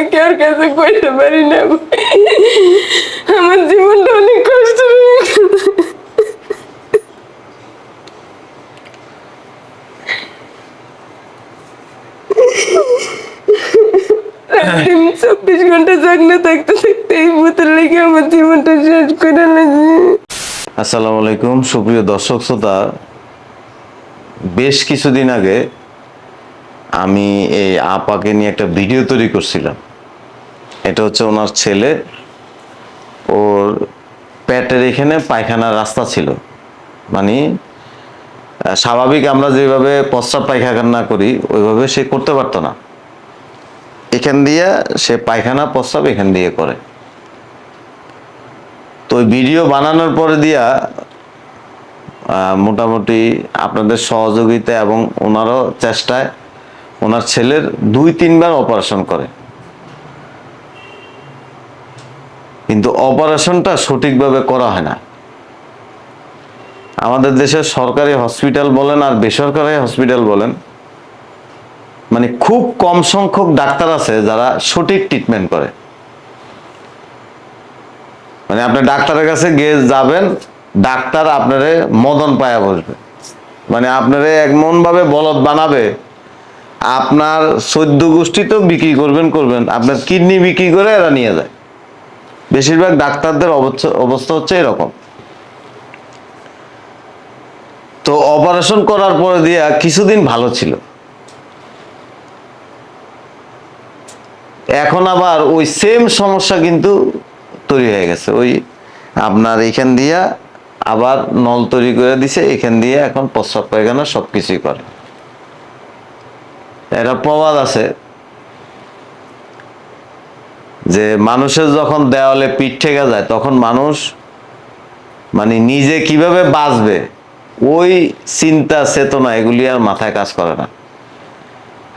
আমি কার কাছে কইতে পারি না? আমার জীবনটা অনেক কষ্ট হয়ে গেছে। চব্বিশ ঘণ্টা জাগলে থাকতে থাকতে এই ভূতের লেগে আমার জীবনটা শেষ করে লাগছে। আসসালামু আলাইকুম, সুপ্রিয় দর্শক শ্রোতা। বেশ কিছুদিন আগে আমি এই আপাকে নিয়ে একটা ভিডিও তৈরি করছিলাম। এটা হচ্ছে ওনার ছেলে। ওর পেটের এখানে পায়খানার রাস্তা ছিল। মানে স্বাভাবিক আমরা যেভাবে প্রস্রাব পায়খানা করি, ওইভাবে সে করতে পারতো না। এখান দিয়ে সে পায়খানা, প্রস্রাব এখান দিয়ে করে। তো ভিডিও বানানোর পরে দিয়া মোটামুটি আপনাদের সহযোগিতা এবং ওনারও চেষ্টায় ওনার ছেলের দুই তিনবার অপারেশন করে। কিন্তু অপারেশনটা সঠিকভাবে করা হয় না। আমাদের দেশের সরকারি হসপিটাল বলেন আর বেসরকারি হসপিটাল বলেন মানে খুব কম সংখ্যক ডাক্তার আছে যারা সঠিক ট্রিটমেন্ট করে। মানে আপনি ডাক্তারের কাছে গিয়ে যাবেন, ডাক্তার আপনারে মদন পায়া বসবে। মানে আপনারে এমন ভাবে বলদ বানাবে, আপনার সদ্য গোষ্ঠী তো বিক্রি করবেন করবেন। আপনার কিডনি বিক্রি করে এরা নিয়ে যায়। বেশিরভাগ ডাক্তারদের অবস্থা- হচ্ছে এরকম। তো অপারেশন করার পরে দিয়া কিছুদিন ভালো ছিল। এখন আবার ওই সেম সমস্যা কিন্তু তৈরি হয়ে গেছে। ওই আপনার এখান দিয়া আবার নল তৈরি করে দিছে, এখান দিয়ে এখন প্রস্রাব পায়খানা সব কিছুই করে। এটা প্রবাদ আছে। যে মানুষের যখন দেওয়ালে পিঠ ঠেকে যায়, তখন মানুষ মানে নিজে কীভাবে বাঁচবে, ওই চিন্তা, চেতনা, এগুলি আর মাথায় কাজ করে না।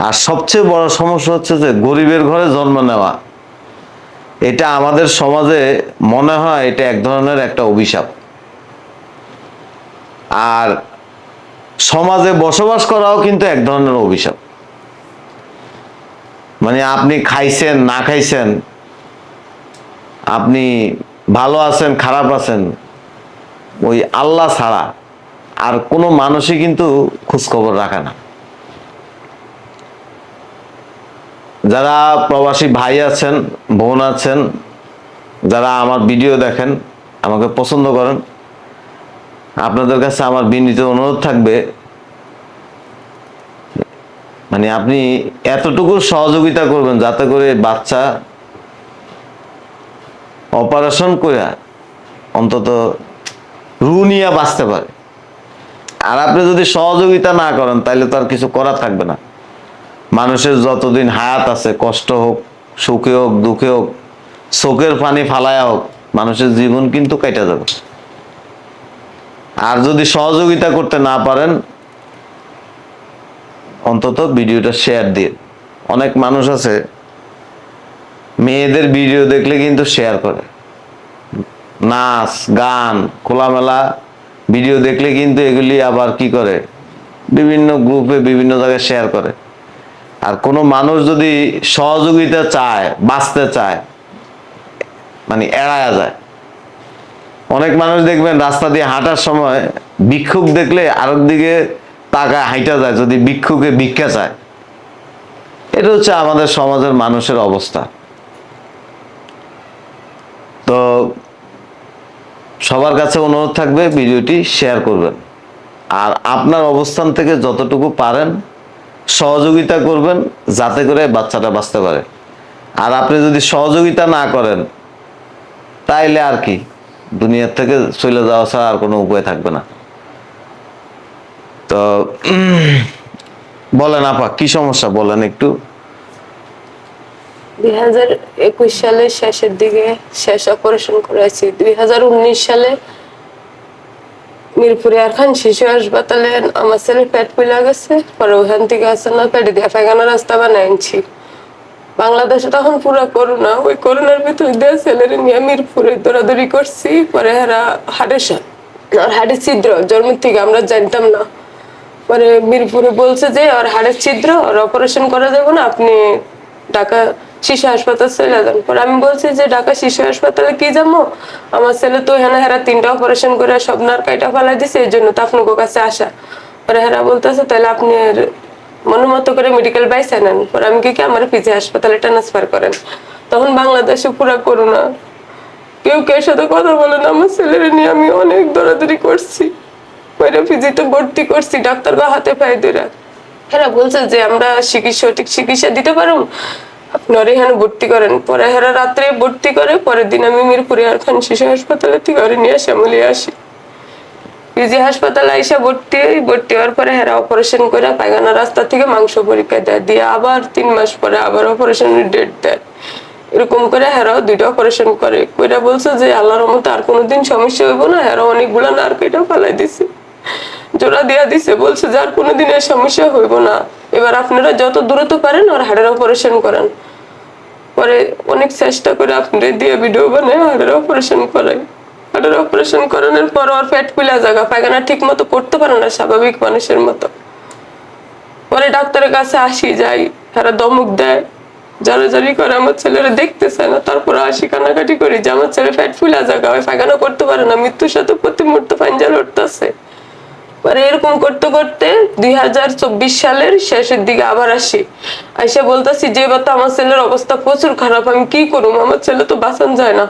আর সবচেয়ে বড় সমস্যা হচ্ছে যে গরিবের ঘরে জন্ম নেওয়া, এটা আমাদের সমাজে মনে হয় এটা এক ধরনের একটা অভিশাপ। আর সমাজে বসবাস করাও কিন্তু এক ধরনের অভিশাপ। মানে আপনি খাইছেন, না খাইছেন আপনি ভালো আছেন, খারাপ আছেন, ওই আল্লাহ ছাড়া আর কোনো মানুষই কিন্তু খোঁজখবর রাখে না। যারা প্রবাসী ভাই আছেন, বোন আছেন, যারা আমার ভিডিও দেখেন, আমাকে পছন্দ করেন, আপনাদের কাছে আমার বিনীত অনুরোধ থাকবে মানে আপনি এতটুকু সহযোগিতা করবেন যাতে করে বাচ্চা অপারেশন করে অন্তত রু নিয়ে বাঁচতে পারে। আর আপনি যদি সহযোগিতা না করেন তাহলে তো আর কিছু করা থাকবে না। মানুষের যতদিন হায়াত আছে, কষ্ট হোক, সুখে হোক, দুঃখে হোক, চোখের পানি ফালায়া হোক, মানুষের জীবন কিন্তু কেটে যাবে। আর যদি সহযোগিতা করতে না পারেন, অন্তত ভিডিওটা শেয়ার দিয়ে। অনেক মানুষ আছে মেয়েদের ভিডিও দেখলে কিন্তু শেয়ার করে। নাচ, গান, খোলামেলা ভিডিও দেখলে কিন্তু এগুলি আবার কি করে? বিভিন্ন গ্রুপে বিভিন্ন জায়গায় শেয়ার করে। আর কোনো মানুষ যদি সহযোগিতা চায়, বাঁচতে চায় মানে এড়ায়া যায়। অনেক মানুষ দেখবেন রাস্তা দিয়ে হাঁটার সময় ভিক্ষুক দেখলে আরেক দিকে তাকায় হাঁটা যায়, যদি ভিক্ষুকে ভিক্ষা চায়। এটা হচ্ছে আমাদের সমাজের মানুষের অবস্থা। তো সবার কাছে অনুরোধ থাকবে ভিডিওটি শেয়ার করবেন। আর আপনার অবস্থান থেকে যতটুকু পারেন সহযোগিতা করবেন যাতে করে বাচ্চাটা বাঁচতে পারে। আর আপনি যদি সহযোগিতা না করেন, তাইলে আর কি, দুনিয়ার থেকে চলে যাওয়া ছাড়া আর কোনো উপায় থাকবে না। তো বলেন আপা, কি সমস্যা? বলেন একটু। দুই শেষের দিকে শেষ অপারেশন করেছি। দুই হাজার উনিশ সালে মিরপুরে আর খান শিশু হাসপাতালে আমার ছেলের পেট পিলা গেছে। পরে ওখান থেকে আসে না দিয়ে রাস্তা বানাই আনছি। বাংলাদেশে তখন পুরো করোনা। ওই করোনার ভিতর দিয়ে নিয়ে মিরপুরে দৌড়াদৌড়ি করছি। পরে এরা হাটে আর ছিদ্র, জন্মের থেকে আমরা জানতাম না। পরে মিরপুরে বলছে যে ওর হাড়ের ছিদ্র ওর অপারেশন করা যাবে না। আপনি ঢাকা শিশু হাসপাতাল চলে যান পরে আমি বলছি যে, ঢাকা শিশু হাসপাতালে কি যাব আমার ছেলে তো হেনা হেরা তিনটা অপারেশন করে সব নার কাইটা ফেলাই দিছে, এই জন্য তো আপনার কাছে আসা। পরে হেরা বলতেছে, তাহলে আপনি মনের করে মেডিকেল বাইসে নেন পরে আমি কি কি আমার পিজি হাসপাতালে ট্রান্সফার করেন। তখন বাংলাদেশে পুরা করোনা। কেউ কেউ সাথে কথা বলে না, আমার ছেলের নিয়ে আমি অনেক দৌড়াদৌড়ি করছি। পরে পিজিতে ভর্তি করছি, ডাক্তার বা হাতে পায়ে ধরে হেরা বলছে যে, আমরা চিকিৎসা সঠিক চিকিৎসা দিতে পারুম? আপনার ভর্তি করেন। পরে হেরা রাত্রে ভর্তি করে, পরের দিন আমি মিরপুরে আর খান শিশু হাসপাতালে থেকে ঘরে নিয়ে আসি আমলিয়ে আসি। পিজি হাসপাতালে আইসা ভর্তি হই, ভর্তি হওয়ার পরে হেরা অপারেশন করে পায়খানা রাস্তা থেকে মাংস পরীক্ষা দেয়, দিয়ে আবার তিন মাস পরে আবার অপারেশনের ডেট দেয়। এরকম করে হেরাও দুইটা অপারেশন করে। কইরা বলছে যে, আল্লাহর মতো আর কোনোদিন সমস্যা হইব না হেরা অনেকগুলা নার কেটে ফেলাই দিছে। জোড়া দিয়া দিছে, বলছে যার কোনোদিন এর সমস্যা হইব না। এবার আপনারা যত দ্রুত পারেন আর হাড়ের অপারেশন করেন। পরে অনেক চেষ্টা করে আপনাদের দিয়ে ভিডিও বানায়, হাড়ের অপারেশন করাই হাড়ের অপারেশন করানোর পর ওর পেট ফুলা জায়গা, পায়খানা ঠিক মতো করতে পারে না, স্বাভাবিক মানুষের মতো। পরে ডাক্তারের কাছে আসি, যাই, তারা দমক দেয়। জারি করে আমার ছেলেরা দেখতেছে না, তারপরে আসি কানাকাটি করি যে আমার ছেলে ফ্যাট ফুলা জায়গা হয় পায়খানা করতে পারে না, মৃত্যুর সাথে প্রতি মুহূর্তে পাঞ্জা লড়তেছে। পরে এরকম করতে করতে দুই হাজার চব্বিশ সালের শেষের দিকে আবার আসি। আইসা বলতেছি, যে এবার তো আমার ছেলের অবস্থা প্রচুর খারাপ, আমি কি করুম আমার ছেলে তো বাঁচান যায় না।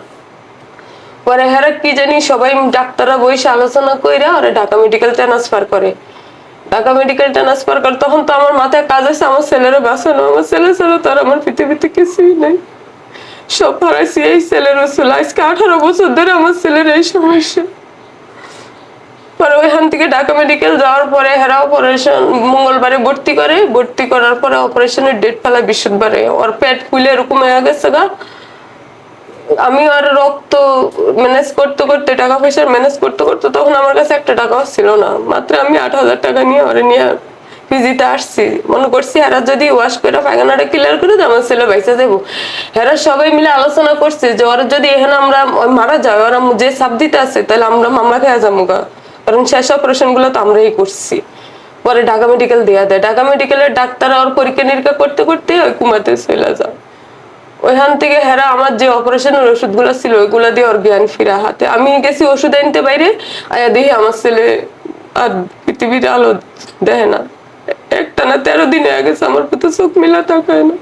পরে হ্যাঁ কি জানি, সবাই ডাক্তাররা বসে আলোচনা কইরা ওরা ঢাকা মেডিকেল ট্রান্সফার করে। ঢাকা মেডিকেল ট্রান্সফার করে, তখন তো আমার মাথায় কাজ আছে, আমার ছেলেরও বাঁচানো। আমার ছেলে ছেলে তো আর আমার পৃথিবীতে কিছুই নাই। সব হারাইছি এই ছেলের ওসুল আজকে আঠারো বছর ধরে আমার ছেলের এই সমস্যা। পরে ওইখান থেকে ঢাকা মেডিকেল যাওয়ার পরে হেরা অপারেশন মঙ্গলবারে ভর্তি করে। ভর্তি করার পরে অপারেশনের ডেট ফেলা বৃহস্পতিবারে ওর পেট ফুলে এরকম হয়ে গেছে গা। আমি আর রক্ত ম্যানেজ করতে করতে, টাকা পয়সা ম্যানেজ করতে করতে তখন আমার কাছে একটা টাকাও ছিল না। মাত্র আমি আট হাজার টাকা নিয়ে ওরে নিয়ে পিজিতে আসছি। মনে করছি হেরা যদি ওয়াশ করে পায়খানাটা ক্লিয়ার করে দেয়, আমার ছেলে বাইসা যাব। হেরা সবাই মিলে আলোচনা করছে যে ওরা যদি এখানে আমরা মারা যায়, ওরা যে সাপ দিতে আছে তাহলে আমরা মামলা খেয়ে যাব গা। কারণ শেষ অপারেশনগুলো তো আমরাই করছি। পরে ঢাকা মেডিকেল দেওয়া দেয়। ঢাকা মেডিকেলের ডাক্তার ওর পরীক্ষা নিরীক্ষা করতে করতে ওই কুমাতে চলে যায়। ওইখান থেকে হেরা আমার যে অপারেশনের ওষুধগুলো ছিল, ওইগুলো দিয়ে ওর জ্ঞান ফিরা হাতে। আমি গেছি ওষুধ আনতে বাইরে, আয়া দেখি আমার ছেলে আর পৃথিবীর আলো দেয় না। একটা না তেরো দিনে আগে আমার প্রতি চোখ মিলা তাকায় না।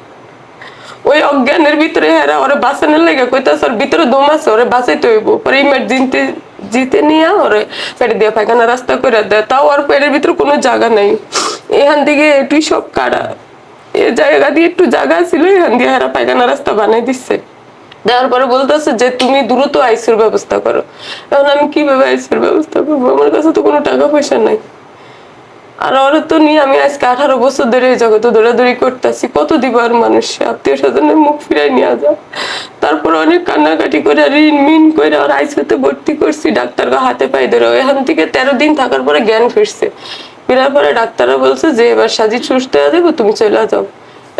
ওই অজ্ঞানের ভিতরে হেরা ওরে বাঁচানোর লেগে কইতাছ, ওর ভিতরে দম আছে, ওরে বাঁচাইতে হইব। পরে ইমার্জেন্সি জিতে নিয়ে ওরে পেটে দিয়ে পায়খানা রাস্তা করে দেয়। তাও আর পেটের ভিতরে কোনো জায়গা নেই। এখান থেকে একটু সব কাড়া, এ জায়গা দিয়ে একটু জায়গা ছিল, এখান দিয়ে হেরা পায়খানা রাস্তা বানিয়ে দিচ্ছে দেওয়ার পরে বলতেছে যে, তুমি দ্রুত আইসির ব্যবস্থা করো। এখন আমি কীভাবে আইসির ব্যবস্থা করব? আমার কাছে তো কোনো টাকা পয়সা নাই। আর ওর তো নিয়ে আমি আজকে আঠারো বছর ধরে এই জগতে দৌড়াদৌড়ি করতেছি। কত দিব আর মানুষ, আত্মীয় স্বজনের মুখ ফিরাই নিয়ে যা তারপর অনেক কান্নাকাটি করে, ঋণ মিন করে আর আইসিতে ভর্তি করছি, ডাক্তারকে হাতে পাই ধরে। এখান থেকে তেরো দিন থাকার পরে জ্ঞান ফিরছে। ফেরার পরে ডাক্তাররা বলছে যে, এবার সাজি সুস্থ হয়ে যাব, তুমি চলে যাও।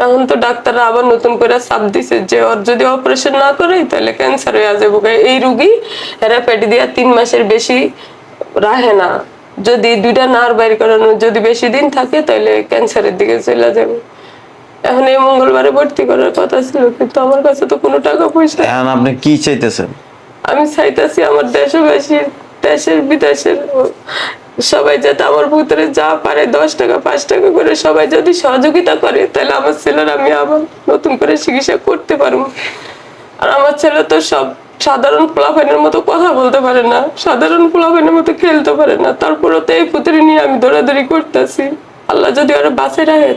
এখন তো ডাক্তাররা আবার নতুন করে চাপ দিছে যে, ওর যদি অপারেশন না করে, তাহলে ক্যান্সার হয়ে যাব। এই রুগী এরা পেটে দিয়া তিন মাসের বেশি রাহে না। যদি দুইটা নার বাইর করানো যদি বেশি দিন থাকে তাহলে ক্যান্সারের দিকে চলে যাবে। এখন এই মঙ্গলবারে ভর্তি করার কথা ছিল কিন্তু আমার কাছে তো কোনো টাকা পয়সা এখন আপনি কি চাইতেছেন? আমি চাইতেছি আমার দেশবাসী দেশের বিদেশের সবাই যাতে আমার ভিতরে যা পারে দশ টাকা পাঁচ টাকা করে সবাই যদি সহযোগিতা করে তাহলে আমার ছেলের আমি আবার নতুন করে চিকিৎসা করতে পারব। আর আমার ছেলে তো সব সাধারণ পোলাপাইনের মতো কথা বলতে পারে না, সাধারণ পোলাপাইনের মতো খেলতে পারে না তারপরে তো এই পুতুরি নিয়ে আমি দৌড়াদৌড়ি করতেছি। আল্লাহ যদি ওরা বাঁচে রাখে,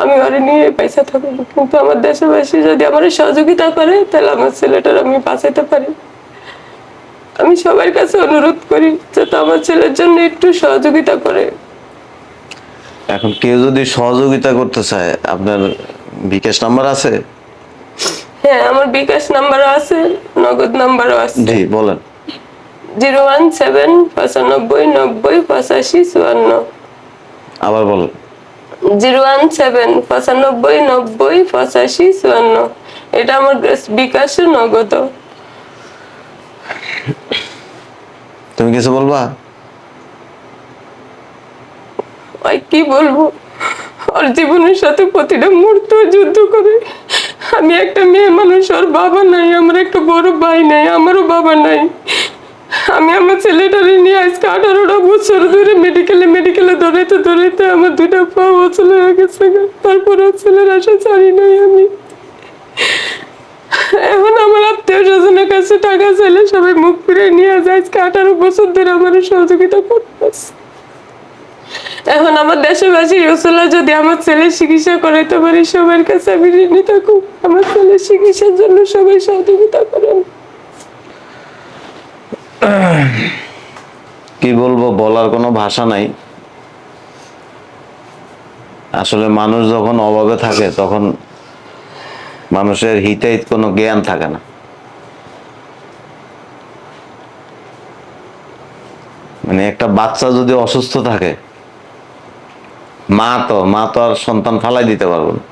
আমি ওরে নিয়ে পয়সা থাকব। কিন্তু আমার দেশবাসী যদি আমার সহযোগিতা করে, তাহলে আমার ছেলেটার আমি বাঁচাইতে পারি। আমি সবার কাছে অনুরোধ করি যাতে আমার ছেলের জন্য একটু সহযোগিতা করে। এখন কেউ যদি সহযোগিতা করতে চায়, আপনার বিকাশ নাম্বার আছে? হ্যাঁ আমার বিকাশ নাম্বারও আছে নগদ নাম্বারও আছে। জি বলেন। জিরো ওয়ান সেভেন পঁচানব্বই নব্বই পঁচাশি চুয়ান্ন। আবার বলেন। জিরো ওয়ান সেভেন পঁচানব্বই নব্বই পঁচাশি চুয়ান্ন। এটা আমার বিকাশ নগদ তুমি কিছু বলবা? কি বলব? ওর জীবনের সাথে প্রতিটা মুহূর্ত যুদ্ধ করে। আমি একটা মেয়ে মানুষ, ওর বাবা নাই, আমার একটা বড় ভাই নাই, আমারও বাবা নাই। আমি আমার ছেলেটারে নিয়ে আজকে আঠারোটা বছর ধরে মেডিকেলে মেডিকেলে দৌড়াইতে দৌড়াইতে আমার দুটা পা বছর হয়ে গেছে তারপর ওর ছেলের আশা ছাড়ি নাই আমি। এখন আমার আত্মীয় স্বজনের কাছে টাকা চাইলে সবাই মুখ ফিরে নিয়ে যায়। আজকে আঠারো বছর ধরে আমার সহযোগিতা করতেছে। এখন আমার দেশবাসী রসুল্লাহ যদি আমার ছেলের চিকিৎসা করাইতে পারি, সবার কাছে আমি ঋণী থাকুক আমার ছেলের চিকিৎসার জন্য সবাই সহযোগিতা করেন। কি বলব, বলার কোনো ভাষা নাই। আসলে মানুষ যখন অভাবে থাকে, তখন মানুষের হিতাহিত কোনো জ্ঞান থাকে না। মানে একটা বাচ্চা যদি অসুস্থ থাকে মা তো মা তো আর সন্তান ফালাই দিতে পারব না।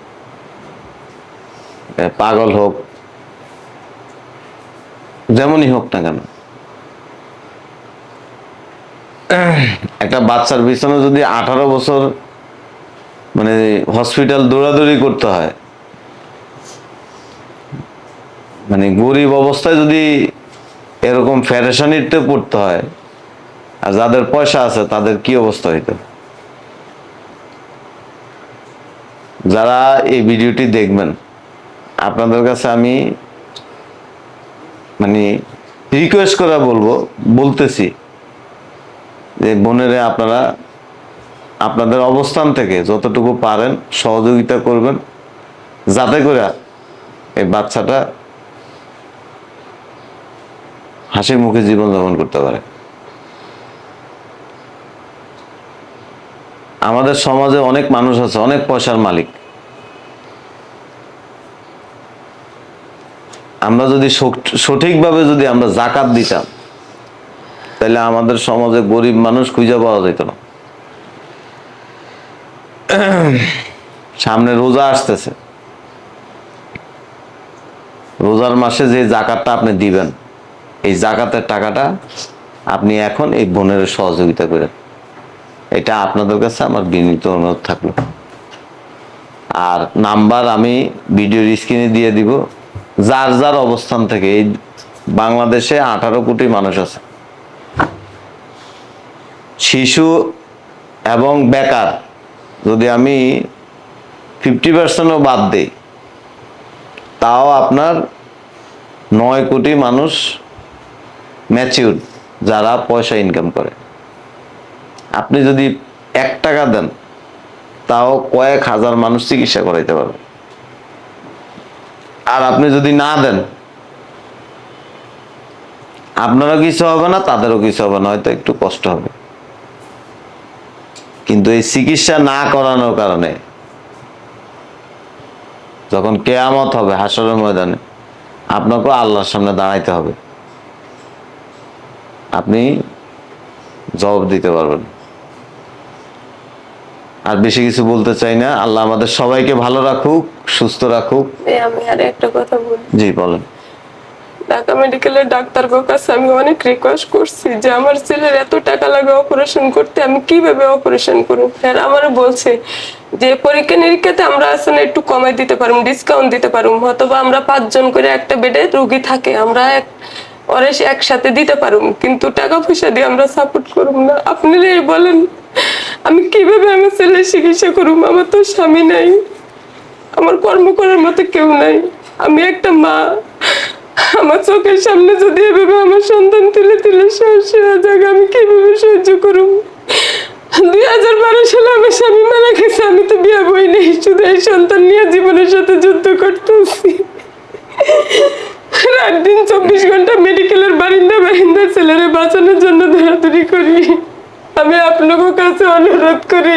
পাগল হোক, যেমনই হোক না কেন। একটা বাচ্চার পিছনে যদি আঠারো বছর মানে হসপিটাল দৌড়াদৌড়ি করতে হয় মানে গরিব অবস্থায় যদি এরকম ফেরেশানিতে পড়তে হয়, আর যাদের পয়সা আছে তাদের কি অবস্থা হইতো যারা এই ভিডিওটি দেখবেন, আপনাদের কাছে আমি মানে রিকোয়েস্ট করে বলব, বলতেছি যে বোনেরে, আপনারা আপনাদের অবস্থান থেকে যতটুকু পারেন সহযোগিতা করবেন, যাতে করে এই বাচ্চাটা হাসির মুখে জীবনযাপন করতে পারে। আমাদের সমাজে অনেক মানুষ আছে, অনেক পয়সার মালিক। আমরা যদি সঠিকভাবে যদি আমরা জাকাত দিতাম, তাহলে আমাদের সমাজে গরিব মানুষ খুঁজে পাওয়া যেত না। সামনে রোজা আসতেছে। রোজার মাসে যে জাকাতটা আপনি দিবেন, এই জাকাতের টাকাটা আপনি এখন এই বোনের সহযোগিতা করেন। এটা আপনাদের কাছে আমার বিনীত অনুরোধ থাকল। আর নাম্বার আমি ভিডিওর স্ক্রিনে দিয়ে দিব। যার যার অবস্থান থেকে এই বাংলাদেশে আঠারো কোটি মানুষ আছে। শিশু এবং বেকার যদি আমি ফিফটি পার্সেন্টও বাদ দিই, তাও আপনার নয় কোটি মানুষ ম্যাচিউর যারা পয়সা ইনকাম করে। আপনি যদি এক টাকা দেন, তাও কয়েক হাজার মানুষ চিকিৎসা করাইতে পারবে। আর আপনি যদি না দেন, আপনারও কিছু হবে না, তাদেরও কিছু হবে না, হয়তো একটু কষ্ট হবে। কিন্তু এই চিকিৎসা না করানোর কারণে, যখন কেয়ামত হবে হাসরের ময়দানে আপনাকেও আল্লাহর সামনে দাঁড়াইতে হবে। আপনি জবাব দিতে পারবেন। আর বেশি কিছু বলতে চাই না। আল্লাহ আমাদের সবাইকে ভালো রাখুক সুস্থ রাখুক। আমি আর একটা কথা বলি। জি বলেন। ঢাকা মেডিকেলের ডাক্তার কাছে আমি অনেক রিকোয়েস্ট করছি যে আমার ছেলের এত টাকা লাগে অপারেশন করতে আমি কীভাবে অপারেশন করব? হ্যাঁ আমারও বলছে যে পরীক্ষা নিরীক্ষাতে আমরা আসলে একটু কমাই দিতে পারব ডিসকাউন্ট দিতে পারব অথবা আমরা পাঁচজন করে একটা বেডে রুগী থাকে। আমরা এক ওরে সে একসাথে দিতে পারুম, কিন্তু টাকা পয়সা দিয়ে আমরা সাপোর্ট করুম না। আপনি বলেন, আমি কীভাবে আমার ছেলের চিকিৎসা করুম? আমার তো স্বামী নাই। আমার কর্ম করার মতো কেউ নাই। আমি একটা মা। আমার চোখের সামনে যদি এভাবে আমার সন্তান তুলে তুলে শেষ হয়ে আমি কীভাবে সহ্য করুম? দুই হাজার বারো সালে আমার স্বামী মারা গেছে, আমি তো বিয়ে বই নেই। শুধু এই সন্তান নিয়ে জীবনের সাথে যুদ্ধ করতেছি। রাত দিন চব্বিশ ঘণ্টা মেডিকেলের বারিন্দা বারিন্দা ছেলেরে বাঁচানোর জন্য ধরাধরি করি। আমি আপনাকে কাছে অনুরোধ করি,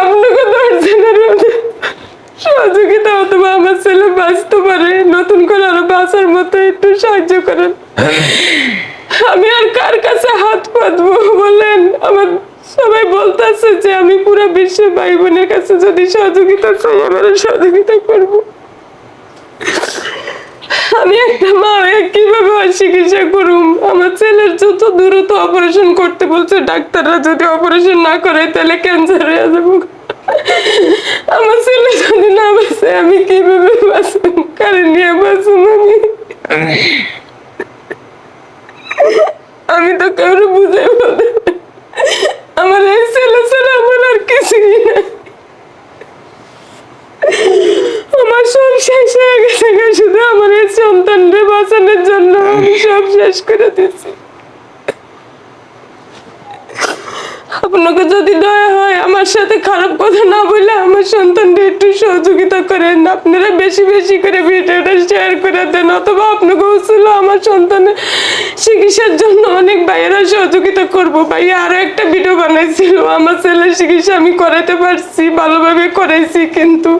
আপনাকে সহযোগিতা অথবা আমার ছেলে বাঁচতে পারে, নতুন করে আরও বাঁচার মতো একটু সাহায্য করেন। আমি আর কার কাছে হাত পাতবো বলেন? আমার সবাই বলতেছে যে আমি পুরো বিশ্বের ভাই বোনের কাছে যদি সহযোগিতা চাই, আমার সহযোগিতা করব। আমি একটা মা কীভাবে চিকিৎসা করুম? আমার ছেলের যত দ্রুত অপারেশন করতে বলছে, ডাক্তাররা যদি অপারেশন না করে, তাহলে ক্যান্সার হয়ে যাব। আমার ছেলে যদি না বাঁচে, আমি কীভাবে বাঁচব? কারণ নিয়ে আমি আমি তো কারও বুঝে বলতে আমার এই ছেলে ছাড়া আমার আর কিছুই না আমার সব শেষ হয়ে গেছে গো, শুধু আমার এই সন্তানকে বাঁচানোর জন্য আমি সব করে দিয়েছি। আপনাকে যদি দয়া হয় আমার সাথে খারাপ কথা না বলে আমার সন্তানদের একটু সহযোগিতা করেন। আপনারা বেশি বেশি করে ভিডিওটা শেয়ার করে দেন, অথবা আপনাকে ছিল আমার সন্তানের চিকিৎসার জন্য অনেক ভাইয়েরা সহযোগিতা করব। ভাইয়া, আরও একটা ভিডিও বানাইছিল। আমার ছেলের চিকিৎসা আমি করাতে পারছি, ভালোভাবে করাইছি, কিন্তু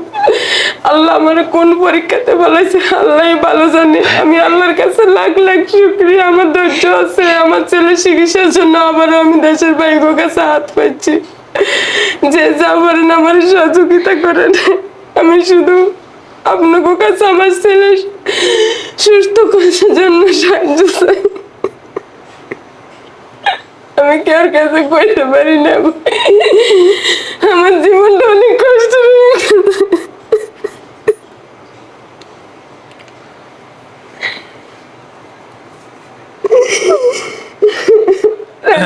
আল্লাহ আমার কোন পরীক্ষাতে বলেছে, আল্লাহ ভালো জানে। আমি আল্লাহর কাছে লাখ লাখ শুক্রিয়া, আমার ধৈর্য আছে, আমার ছেলের চিকিৎসার জন্য আবারও আমি দেশের বাইরের কাছে হাত পাচ্ছি যে যা পারেন আমার সহযোগিতা করেন। আমি শুধু আপনাকে কাছে আমার ছেলে সুস্থ করার জন্য সাহায্য চাই। আমি কার কাছে কইতে পারি না ভাই। আমার জীবনটা অনেক কষ্ট হয়ে গেছে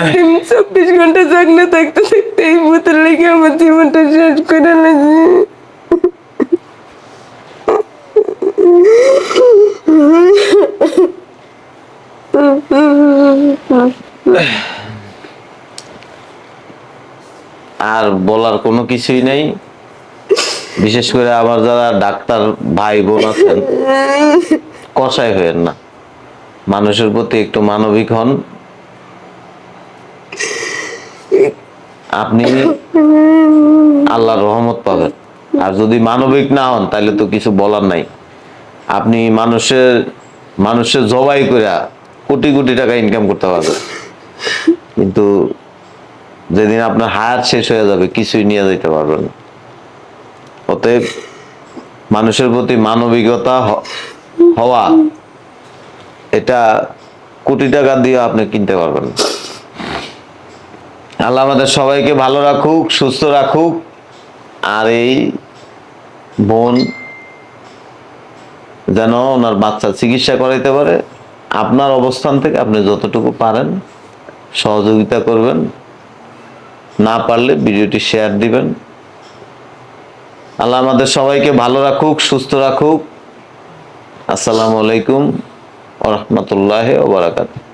দিন চব্বিশ ঘণ্টা জাগনা থাকতে থাকতে এই বোতল লেগে আমার জীবনটা শেষ করে লাগছে বলার কোনো কিছুই নেই। বিশেষ করে আবার যারা ডাক্তার ভাই বোন আছেন কষাই হয়েন না। মানুষের প্রতি একটু মানবিক হন। আপনি আল্লাহর রহমত পাবেন। আর যদি মানবিক না হন, তাহলে তো কিছু বলার নাই। আপনি মানুষের মানুষের জবাই করে কোটি কোটি টাকা ইনকাম করতে পারবেন। কিন্তু যেদিন আপনার হায়াত শেষ হয়ে যাবে, কিছুই নিয়ে যেতে পারবেন অতএব মানুষের প্রতি মানবিকতা হওয়া, এটা কোটি টাকা দিয়ে আপনি কিনতে পারবেন। আল্লাহ আমাদের সবাইকে ভালো রাখুক, সুস্থ রাখুক। আর এই বোন যেন ওনার বাচ্চা চিকিৎসা করাইতে পারে, আপনার অবস্থান থেকে আপনি যতটুকু পারেন সহযোগিতা করবেন। না পারলে ভিডিওটি শেয়ার দিবেন। আল্লাহ আমাদের সবাইকে ভালো রাখুক, সুস্থ রাখুক। আসসালামু আলাইকুম রহমতুল্লাহ ওবরাকাতুহ